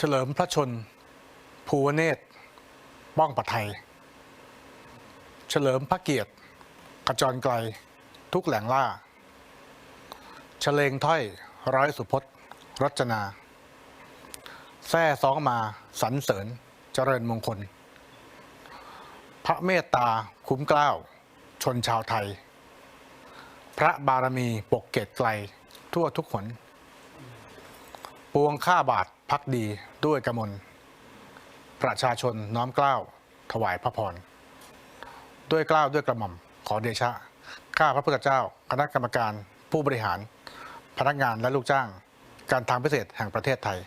เฉลิมพระชน ภูวเนตรป้องปัทไทย เฉลิมพระเกียรติขจรไกล ทุกแหล่งล่าเฉลงถ้อยร้อยสุพจน์รจนาแท้ซองมาสรรเสริญเจริญมงคล พระเมตตาคุ้มเกล้าวชนชาวไทย พระบารมีปกเกตไกลทั่วทุกหนปวงข้าบาท พักดีด้วยกมล ประชาชนน้อมเกล้าวถวายพระพร ด้วยเกล้าวด้วยกระหม่อม ขอเดชะ ข้าพระพุทธเจ้า คณะกรรมการ ผู้บริหาร พนักงานและลูกจ้าง การทางพิเศษแห่งประเทศไทย